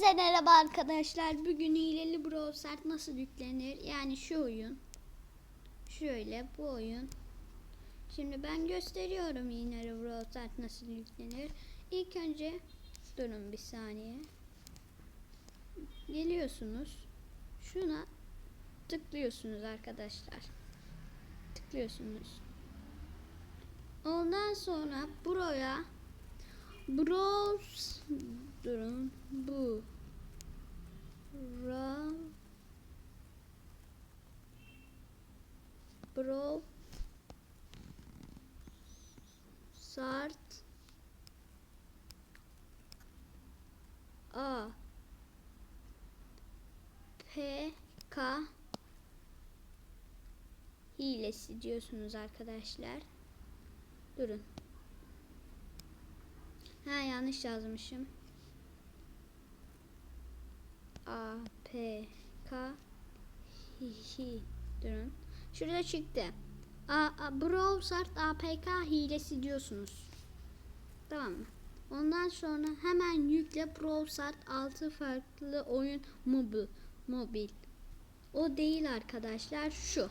Herkese merhaba arkadaşlar. Bugün hileli Brawl Stars nasıl yüklenir? Yani şu oyun. Şöyle bu oyun. Şimdi ben gösteriyorum hileli Brawl Stars nasıl yüklenir. İlk önce durun bir saniye. Geliyorsunuz. Şuna tıklıyorsunuz arkadaşlar. Tıklıyorsunuz. Ondan sonra buraya Bros durun. Bu. Ra bro sart. A. P. K. Hilesi diyorsunuz arkadaşlar. Durun. Ha yanlış yazmışım. A P K Hi durun. Şurada çıktı. A, A Brawl Stars APK hilesi diyorsunuz. Tamam mı? Ondan sonra hemen yükle Brawl Stars 6 farklı oyun mobil. Mobil. O değil arkadaşlar şu.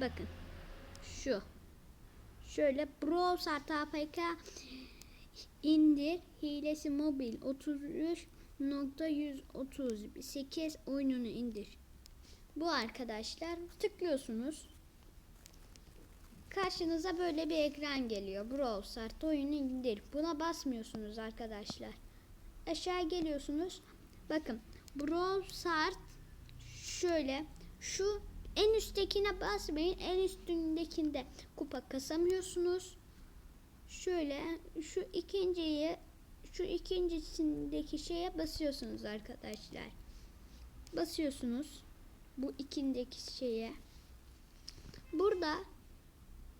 Bakın. Şu. Şöyle Brawl Stars APK indir hilesi mobil 33.138 oyununu indir. Bu arkadaşlar tıklıyorsunuz. Karşınıza böyle bir ekran geliyor. Brawl Stars oyunu indir. Buna basmıyorsunuz arkadaşlar. Aşağı geliyorsunuz. Bakın Brawl Stars şöyle şu en üsttekine basmayın. En üstündekinde kupa kasamıyorsunuz şöyle şu ikinciyi şu ikincisindeki şeye basıyorsunuz arkadaşlar. Basıyorsunuz bu ikindeki şeye. Burada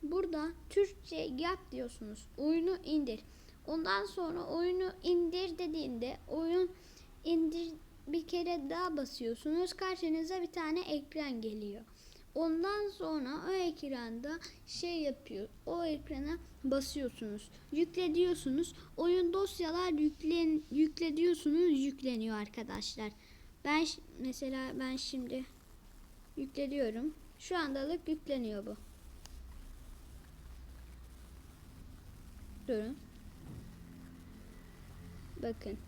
burada Türkçe yap diyorsunuz. Oyunu indir. Ondan sonra oyunu indir dediğinde oyun indir bir kere daha basıyorsunuz. Karşınıza bir tane ekran geliyor. Ondan sonra o ekranda şey yapıyor. O ekrana basıyorsunuz. Yükle diyorsunuz. Oyun dosyalar yüklen yükle diyorsunuz. Yükleniyor arkadaşlar. Ben mesela ben şimdi yükle diyorum. Şu andalık yükleniyor bu. Durun. Bakın.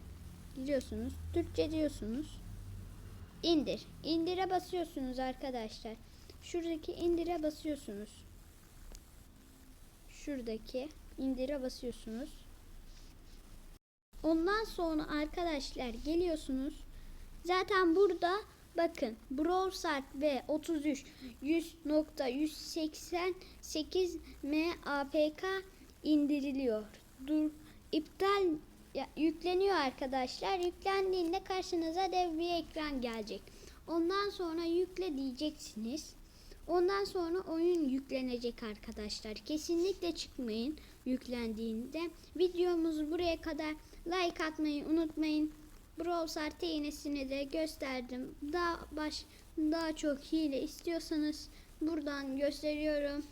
Gidiyorsunuz. Türkçe diyorsunuz. İndir. İndire basıyorsunuz arkadaşlar. Şuradaki indire basıyorsunuz. Şuradaki indire basıyorsunuz. Ondan sonra arkadaşlar geliyorsunuz. Zaten burada bakın Brawl Stars ve 33 100.188 MAPK indiriliyor. Dur iptal ya, yükleniyor arkadaşlar. Yüklendiğinde karşınıza dev bir ekran gelecek. Ondan sonra yükle diyeceksiniz. Ondan sonra oyun yüklenecek arkadaşlar. Kesinlikle çıkmayın yüklendiğinde. Videomuzu buraya kadar like atmayı unutmayın. Brawl Stars iğnesini de gösterdim. Daha baş daha çok hile istiyorsanız buradan gösteriyorum.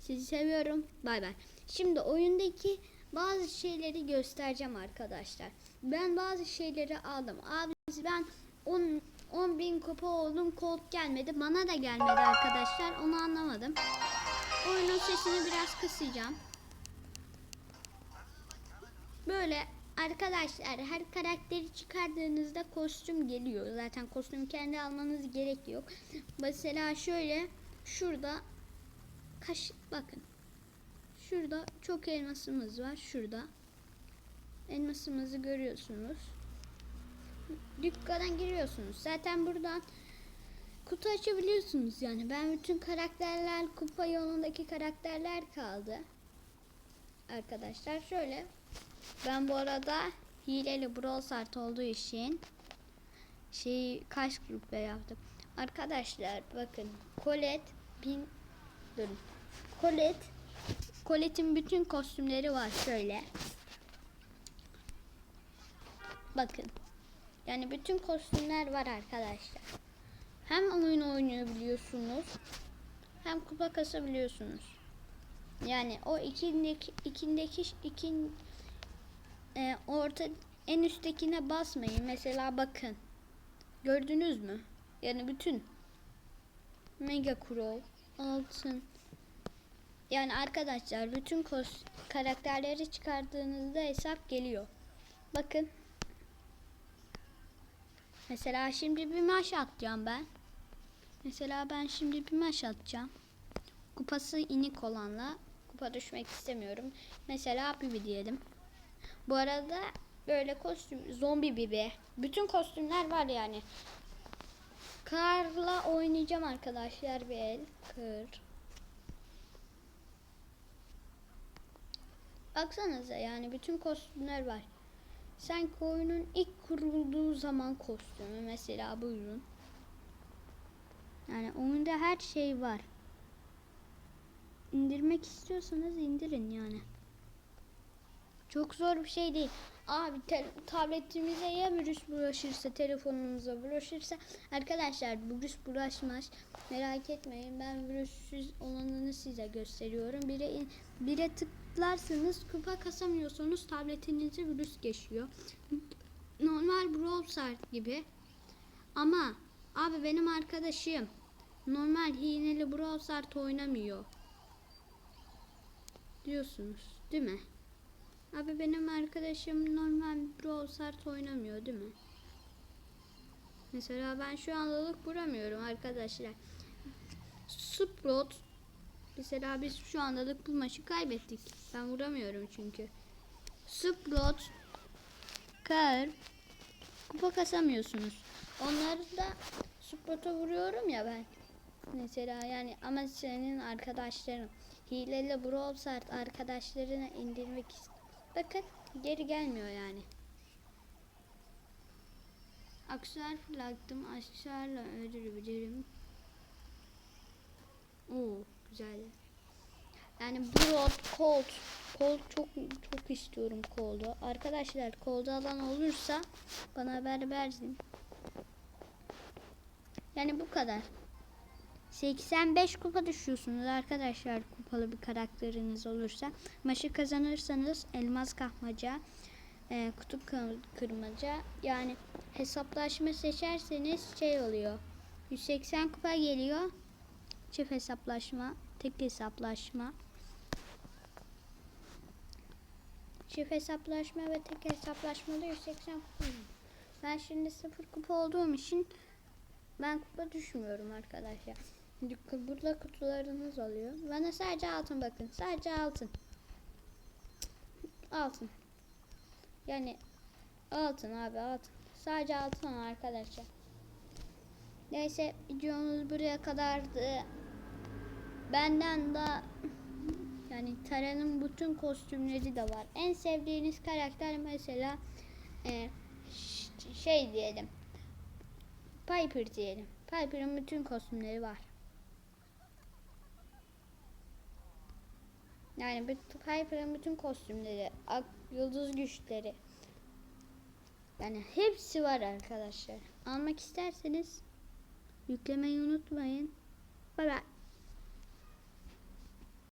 Sizi seviyorum. Bay bay. Şimdi oyundaki bazı şeyleri göstereceğim arkadaşlar. Ben bazı şeyleri aldım. Abi ben 10 10 bin kupa oldum Colt gelmedi. Bana da gelmedi arkadaşlar. Onu anlamadım. Oyunun sesini biraz kısacağım. Böyle arkadaşlar her karakteri çıkardığınızda kostüm geliyor. Zaten kostüm kendi almanız gerek yok. Mesela şöyle şurada kaş bakın. Şurada çok elmasımız var. Şurada. Elmasımızı görüyorsunuz dükkandan giriyorsunuz. Zaten buradan kutu açabiliyorsunuz yani. Ben bütün karakterler kupa yolundaki karakterler kaldı. Arkadaşlar şöyle ben bu arada hileli Brawl Stars olduğu için şey kaç grup yaptım. Arkadaşlar bakın Colette bin durun. Colette Colette'in bütün kostümleri var şöyle. Bakın. Yani bütün kostümler var arkadaşlar. Hem oyun oynayabiliyorsunuz hem kupa kasabiliyorsunuz. Yani o ikindeki ikindeki ikin e, orta en üsttekine basmayın. Mesela bakın. Gördünüz mü? Yani bütün Mega Crow, altın. Yani arkadaşlar bütün kos karakterleri çıkardığınızda hesap geliyor. Bakın. Mesela şimdi bir maç atacağım ben. Mesela ben şimdi bir maç atacağım. Kupası inik olanla kupa düşmek istemiyorum. Mesela Bibi diyelim. Bu arada böyle kostüm zombi Bibi. Bütün kostümler var yani. Karla oynayacağım arkadaşlar bir el. Kır. Baksanıza yani bütün kostümler var. Sanki oyunun ilk kurulduğu zaman kostümü mesela buyurun. Yani oyunda her şey var. İndirmek istiyorsanız indirin yani. Çok zor bir şey değil. Abi tabletimize ya virüs bulaşırsa, telefonumuza bulaşırsa arkadaşlar virüs bulaşmaz. Merak etmeyin ben virüssüz olanını size gösteriyorum. Bire, bire tıklarsanız kupa kasamıyorsanız tabletinize virüs geçiyor. Normal Brawl Stars gibi. Ama abi benim arkadaşım normal hileli Brawl Stars oynamıyor. Diyorsunuz değil mi? Abi benim arkadaşım normal Brawl Stars oynamıyor değil mi? Mesela ben şu andalık vuramıyorum arkadaşlar. Sprout Mesela biz şu andalık bu maçı kaybettik. Ben vuramıyorum çünkü. Sprout Kar Kupa kasamıyorsunuz. Onları da Sprout'a vuruyorum ya ben. Mesela yani ama senin arkadaşların hileli Brawl Stars arkadaşlarına indirmek ist- Bakın geri gelmiyor yani. Aksuar fırlattım. Aksuarla öldürebilirim. Oo güzel. Yani Broad, Colt. Colt çok çok istiyorum Colt'u. Arkadaşlar Colt'u alan olursa bana haber versin. Yani bu kadar. 85 kupa düşüyorsunuz arkadaşlar kupalı bir karakteriniz olursa. Maçı kazanırsanız elmas kahmaca, e, kutu kı- kırmaca yani hesaplaşma seçerseniz şey oluyor. 180 kupa geliyor. Çift hesaplaşma, tek hesaplaşma. Çift hesaplaşma ve tek hesaplaşmada 180 kupa. Ben şimdi sıfır kupa olduğum için ben kupa düşmüyorum arkadaşlar. Burada kutularınız oluyor. Bana sadece altın bakın. Sadece altın. Altın. Yani altın abi altın. Sadece altın arkadaşlar. Neyse videomuz buraya kadardı. Benden de yani Tara'nın bütün kostümleri de var. En sevdiğiniz karakter mesela e, şey diyelim. Piper diyelim. Piper'ın bütün kostümleri var. Yani Piper'ın bütün kostümleri, ak, yıldız güçleri. Yani hepsi var arkadaşlar. Almak isterseniz yüklemeyi unutmayın. Bye bye.